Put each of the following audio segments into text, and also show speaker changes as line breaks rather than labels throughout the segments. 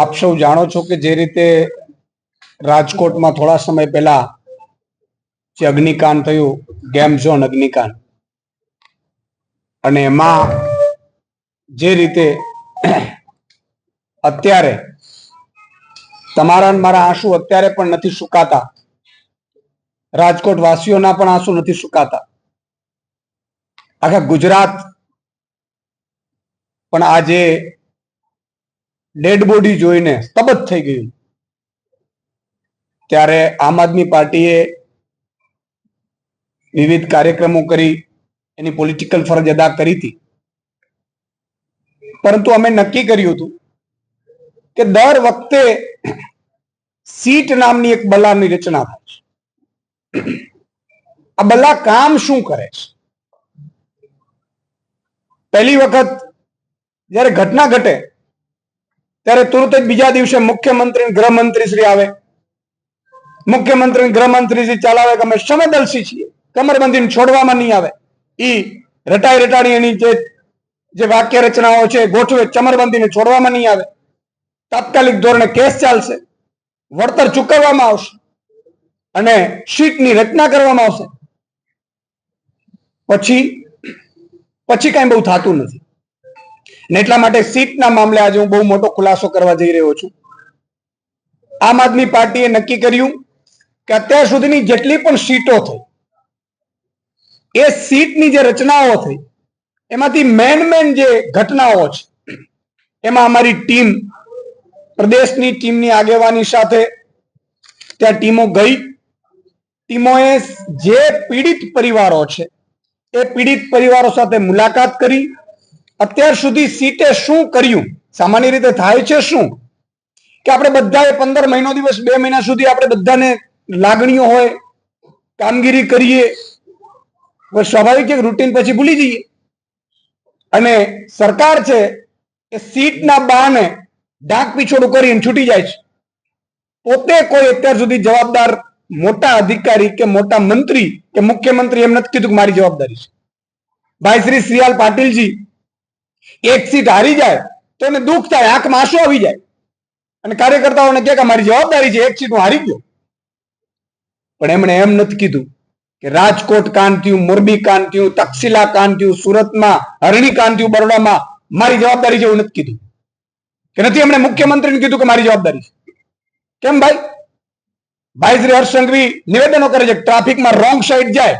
આપ સૌ જાણો છો કે જે રીતે રાજકોટમાં થોડા સમય પહેલા જે અગ્નિકાંડ થયું, ગેમ ઝોન અગ્નિકાંડ. અને એમાં જે રીતે અત્યારે તમારા મારા આંસુ અત્યારે પણ નથી સુકાતા રાજકોટ વાસીઓના પણ આંસુ નથી સુકાતા. આખા ગુજરાત પણ આજે ડેડ બોડી જોઈને સ્તબત થઈ ગયું. ત્યારે આમ આદમી પાર્ટીએ વિવિધ કાર્યક્રમો કરી, એની પોલિટિકલ ફરજ અદા કરી હતી. પરંતુ અમે નક્કી કર્યું હતું કે દર વખતે સીટ નામની એક બલાની રચના થાય છે. આ બલા કામ શું કરે છે? પહેલી વખત જ્યારે ઘટના ઘટે ત્યારે તુરત જ બીજા દિવસે મુખ્યમંત્રી ગૃહમંત્રી શ્રી આવે. મુખ્યમંત્રી ગૃહમંત્રી શ્રી ચલાવે કે અમે સમદલસી છીએ. કમરબંધીને છોડવામાં નહીં આવે. ઈ રટાઈ રટાડી એની જે જે વાક્ય રચનાઓ છે ગોઠવે, ચમરબંધીને છોડવામાં નહીં આવે. તાત્કાલિક ધોરણે કેસ ચાલશે. વળતર ચૂકવવામાં આવશે. અને શીટની રચના કરવામાં આવશે. પછી પછી કઈ બહુ થતું નથી. ને એટલા માટે સીટના મામલે આજે હું બહુ મોટો ખુલાસો કરવા જઈ રહ્યો છું. આમ આદમી પાર્ટીએ નક્કી કર્યું કે અત્યાર સુધીની જેટલી પણ સીટો થઈ, એ સીટની જે રચનાઓ થઈ, એમાંથી મેન મેન જે ઘટનાઓ છે, એમાં અમારી ટીમ, પ્રદેશની ટીમની આગેવાની સાથે ત્યાં ટીમો ગઈ. ટીમોએ જે પીડિત પરિવારો છે, એ પીડિત પરિવારો સાથે મુલાકાત કરી. અત્યાર સુધી સીટે શું કર્યું? સામાન્ય રીતે થાય છે શું? કે આપણે બધાએ પંદર મહિનો દિવસ બે મહિના સુધી આપણે બધાને લાગણીઓ હોય, કામગીરી કરીએ સ્વાભાવિક છે રૂટીન પછી ભૂલી જઈએ. અને સરકાર છે એ સીટના બહાને ડાક પીછોડું કરીને છૂટી જાય છે. પોતે કોઈ અત્યાર સુધી જવાબદાર મોટા અધિકારી કે મોટા મંત્રી કે મુખ્યમંત્રી એમ નથી કીધું કે મારી જવાબદારી છે. ભાઈ શ્રી શ્રીયાલ પાટીલજી એક સીટ હારી જાય તો એને દુઃખ થાય, આંખમાં આંસુ આવી જાય. અને કાર્યકર્તાઓને કે મારી જવાબદારી છે, એક સીટ હું હારી ગયો. પણ એમણે એમ નથી કીધું કે રાજકોટ કાંતિયું, મોરબી કાંતિયું થયું કાંડ થયું સુરતમાં, હરણી થયું બરોડામાં મારી જવાબદારી છે એવું નથી કીધું. કે નથી એમણે મુખ્યમંત્રીને કીધું કે મારી જવાબદારી છે. કેમ ભાઈ? ભાઈ શ્રી હર્ષ સંઘવી નિવેદનો કરે છે ટ્રાફિકમાં રોંગ સાઈડ જાય.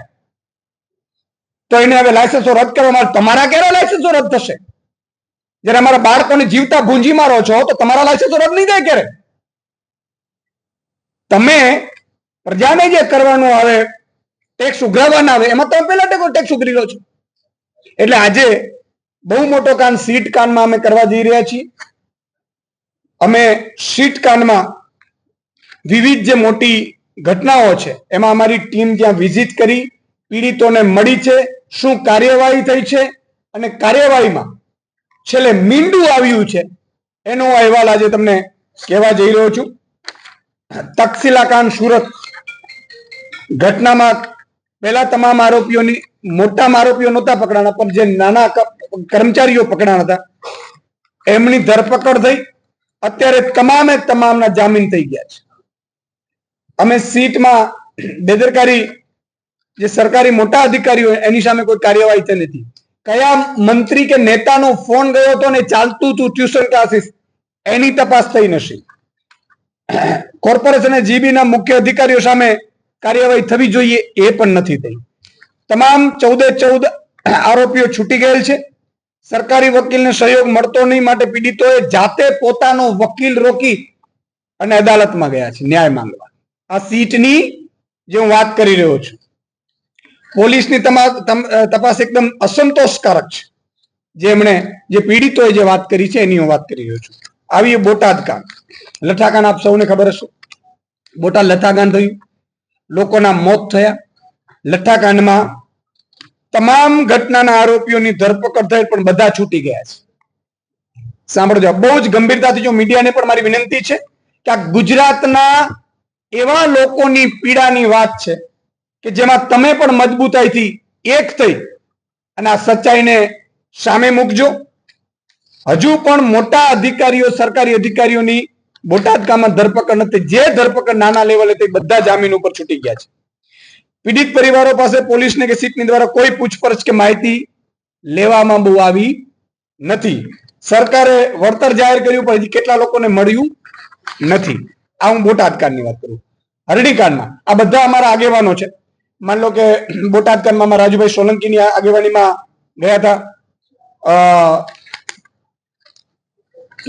તો એને હવે લાયસન્સો રદ કરવામાં માટે તમારા ક્યારે લાયસન્સો રદ થશે? જ્યારે અમારા બાળકોને જીવતા ભૂંજી મારો છો, તો તમારા લાયસન્સ રદ નહીં થાય ક્યારે? તમે પ્રજાને જે કરવાનું આવે ટેક્સ ઉઘરાવવાના આવે, એમાં તમે પેલા ટેકો ટેક્સ ઉઘરી લો છો. એટલે આજે બહુ મોટો કાન સીટ કાનમાં અમે કરવા જઈ રહ્યા છીએ. અમે સીટ કાનમાં વિવિધ જે મોટી ઘટનાઓ છે, એમાં અમારી ટીમ ત્યાં વિઝિટ કરી, પીડિતોને મળી છે, શું કાર્યવાહી થઈ છે, અને કાર્યવાહીમાં છેલ્લે મીંડું આવ્યું છે. એનો અહેવાલ આજે તમને કહેવા જઈ રહ્યો છું. તક્ષશિલા સુરત. ઘટનામાં પહેલા તમામ આરોપીઓની મોટા આરોપીઓ નહોતા પકડાણા, પણ જે નાના કર્મચારીઓ પકડાણા હતા, એમની ધરપકડ થઈ. અત્યારે તમામે તમામના જામીન થઈ ગયા છે. અમે સીટમાં બેદરકારી, જે સરકારી મોટા અધિકારીઓ, એની સામે કોઈ કાર્યવાહી થઈ નથી. કયા મંત્રી કે નેતાનો ફોન ગયો હતો ને ચાલતું હતું ટ્યુશન ક્લાસીસ? એની તપાસ થઈ નથી. કોર્પોરેશન જીબી ના મુખ્ય અધિકારીઓ સામે કાર્યવાહી થવી જોઈએ એ પણ નથી થઈ. તમામ ચૌદે ચૌદ આરોપીઓ છૂટી ગયેલ છે. સરકારી વકીલને સહયોગ મળતો નહીં માટે પીડિતોએ જાતે પોતાનો વકીલ રોકી અને અદાલતમાં ગયા છે. ન્યાય માંગવા. આ સીટની જે હું વાત કરી રહ્યો છું પોલીસની તપાસ એકદમ અસંતોષકારક છે. જેમણે જે પીડિતોએ જે વાત કરી છે એની હું વાત કરી રહ્યો છું. આવી બોટાદ કાંડ લઠાકાંડ આપ સૌને ખબર હશે. બોટાદ લઠાકાંડ થયું. લોકોના મોત થયા. લઠ્ઠાકાંડમાં તમામ ઘટનાના આરોપીઓની ધરપકડ થઈ પણ બધા છૂટી ગયા છે. સાંભળજો બહુ જ ગંભીરતાથી જો મીડિયાને પણ મારી વિનંતી છે કે આ ગુજરાતના એવા લોકોની પીડાની વાત છે કે જેમાં તમે પણ મજબૂતાઈથી એક થઈ અને આ સચ્ચાઈને સામે મૂકજો. હજુ પણ મોટા અધિકારીઓ, સરકારી અધિકારીઓની બોટાદ ગામમાં ધરપકડ નથી. જે ધરપકડ નાના લેવલે તે બધા જામીન ઉપર છૂટી ગયા છે. પીડિત પરિવારો પાસે પોલીસને કે સીટની દ્વારા કોઈ પૂછપરછ કે માહિતી લેવામાં બહુ આવી નથી. સરકારે વળતર જાહેર કર્યું, પણ હજી કેટલા લોકોને મળ્યું નથી. આ હું બોટાદ કાંડની વાત કરું. હરડી કાંડમાં આ બધા અમારા આગેવાનો છે. માન લો કે બોટાદ કાંડમાં રાજુભાઈ સોલંકીની આગેવાનીમાં ગયા હતા.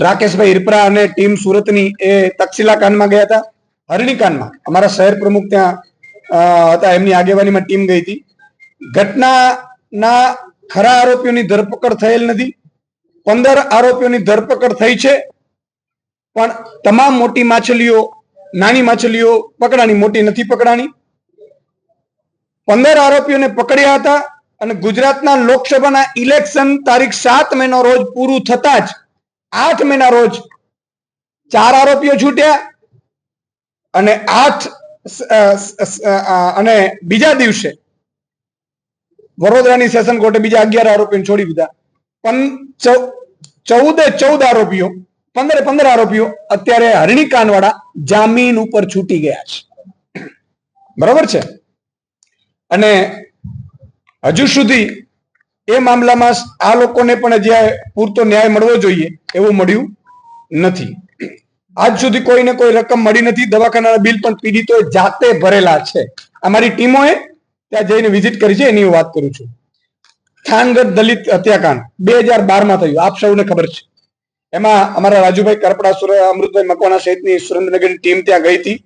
રાકેશભાઈ હિરપરા અને ટીમ સુરતની એ તક્ષિલા કાંડમાં ગયા હતા. હરણી અમારા શહેર પ્રમુખ ત્યાં હતા. એમની આગેવાનીમાં ટીમ ગઈ હતી. ઘટનાના ખરા આરોપીઓની ધરપકડ થયેલ નથી. પંદર આરોપીઓની ધરપકડ થઈ છે. પણ તમામ મોટી માછલીઓ, નાની માછલીઓ પકડાણી, મોટી નથી પકડાણી. પંદર આરોપીઓને પકડ્યા હતા અને ગુજરાતના લોકસભાના ઇલેક્શન તારીખ સાત મેનો રોજ પૂરું થતા જ આઠ મેના રોજ ચાર આરોપીઓ છૂટ્યા અને આઠ અને બીજા દિવસે વડોદરાની સેશન કોર્ટે બીજા અગિયાર આરોપીઓને છોડી દીધા. પણ ચૌદે ચૌદ આરોપીઓ, પંદરે પંદર આરોપીઓ અત્યારે હરણી કાનવાડા જામીન ઉપર છૂટી ગયા છે. બરોબર છે? અને હજુ સુધી એ મામલામાં આ લોકોને પણ જે પૂરતો ન્યાય મળવો જોઈએ એવું મળ્યું નથી. આજ સુધી કોઈને કોઈ રકમ મળી નથી. દવાખાનાના બિલ પણ પીડિતોએ જાતે ભરેલા છે. અમારી ટીમોએ ત્યાં જઈને વિઝિટ કરી છે, એની હું વાત કરું છું. થાનગઢ દલિત હત્યાકાંડ બે હજાર બારમાં થયું. આપ સૌને ખબર છે. એમાં અમારા રાજુભાઈ કરપડા, સુર, અમૃતભાઈ મકવાના સહિતની સુરેન્દ્રનગરની ટીમ ત્યાં ગઈ હતી.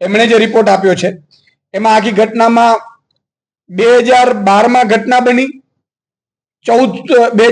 એમણે જે રિપોર્ટ આપ્યો છે, એમાં આખી ઘટનામાં બે હજાર બારમાં ઘટના બની. ચૌદ બે